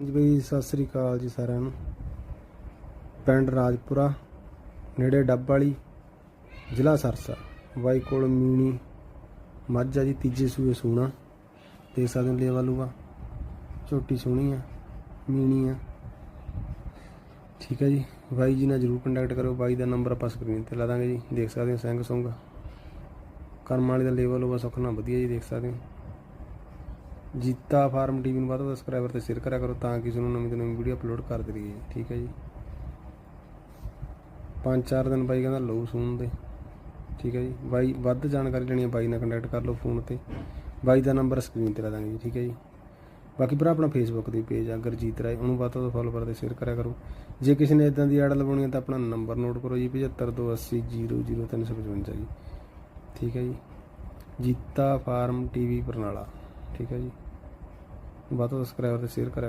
ਹਾਂਜੀ ਬਈ, ਸਤਿ ਸ੍ਰੀ ਅਕਾਲ ਜੀ ਸਾਰਿਆਂ ਨੂੰ। ਪਿੰਡ ਰਾਜਪੁਰਾ, ਨੇੜੇ ਡੱਬ ਵਾਲੀ, ਜ਼ਿਲ੍ਹਾ ਸਰਸਾ। ਬਾਈ ਕੋਲ ਮੀਣੀ, ਮੱਝ ਆ ਜੀ, ਤੀਜੇ ਸੂਏ ਸੂਣਾ। ਦੇਖ ਸਕਦੇ ਹੋ, ਲੇਵਾ ਲੂਆ ਝੋਟੀ ਸੋਹਣੀ ਆ, ਮੀਣੀ ਆ। ਠੀਕ ਹੈ ਜੀ। ਬਾਈ ਜੀ ਨਾਲ ਜਰੂਰ ਕੰਟੈਕਟ ਕਰੋ ਬਾਈ ਦਾ ਨੰਬਰ ਆਪਾਂ ਸਕਰੀਨ ਤੇ ਲਾ ਦਾਂਗੇ ਜੀ। ਦੇਖ ਸਕਦੇ ਹੋ, ਸਿੰਘ ਸੁੰਗ ਕਰਮ ਵਾਲੀ ਦਾ ਲੈਵਲ ਉਹ ਸੁੱਖ ਨਾਲ ਵਧੀਆ ਜੀ, ਦੇਖ ਸਕਦੇ ਹੋ। ਜੀਤਾ ਫਾਰਮ ਟੀਵੀ ਨੂੰ ਵੱਧ ਤੋਂ ਵੱਧ ਸਬਸਕ੍ਰਾਈਬਰ ਤੇ ਸ਼ੇਅਰ ਕਰਿਆ ਕਰੋ ਤਾਂ ਕਿ ਤੁਹਾਨੂੰ ਨਵੀਂ ਤੋਂ ਨਵੀਂ ਵੀਡੀਓ ਅਪਲੋਡ ਕਰਦੇ ਰਹੀਏ। ਠੀਕ ਹੈ ਜੀ। ਪੰਜ ਚਾਰ ਦਿਨ ਬਾਈ ਕਹਿੰਦਾ ਲਓ ਸੂਨ ਦੇ ਠੀਕ ਹੈ ਜੀ। ਬਾਈ, ਵੱਧ ਜਾਣਕਾਰੀ ਲੈਣੀ ਹੈ ਬਾਈ ਨਾਲ ਕੰਟੈਕਟ ਕਰ ਲਓ ਫੋਨ ਤੇ। ਬਾਈ ਦਾ ਨੰਬਰ ਸਕਰੀਨ ਤੇ ਲਾ ਦਾਂਗੇ ਜੀ। ਠੀਕ ਹੈ ਜੀ। ਬਾਕੀ ਭਰਾ ਆਪਣਾ ਫੇਸਬੁੱਕ ਦੀ ਪੇਜ ਆ, ਗੁਰਜੀਤ ਰਾਏ। ਉਹਨੂੰ ਵੱਧ ਤੋਂ ਵੱਧ ਫੋਲੋ ਕਰਦੇ ਸ਼ੇਅਰ ਕਰਿਆ ਕਰੋ। ਜੇ ਕਿਸੇ ਨੇ ਇਦਾਂ ਦੀ ਐਡ ਲਵਾਉਣੀ ਹੈ ਤਾਂ ਆਪਣਾ ਨੰਬਰ ਨੋਟ ਕਰੋ ਜੀ 7528000355 ਜੀ। ਠੀਕ ਹੈ ਜੀ। Jeeta farm TV Barnala. ਠੀਕ ਹੈ ਜੀ ਵੱਧ ਤੋਂ ਵੱਧ ਸਬਸਕ੍ਰਾਈਬਰ ਤੇ ਸ਼ੇਅਰ ਕਰਿਆ ਕਰੋ।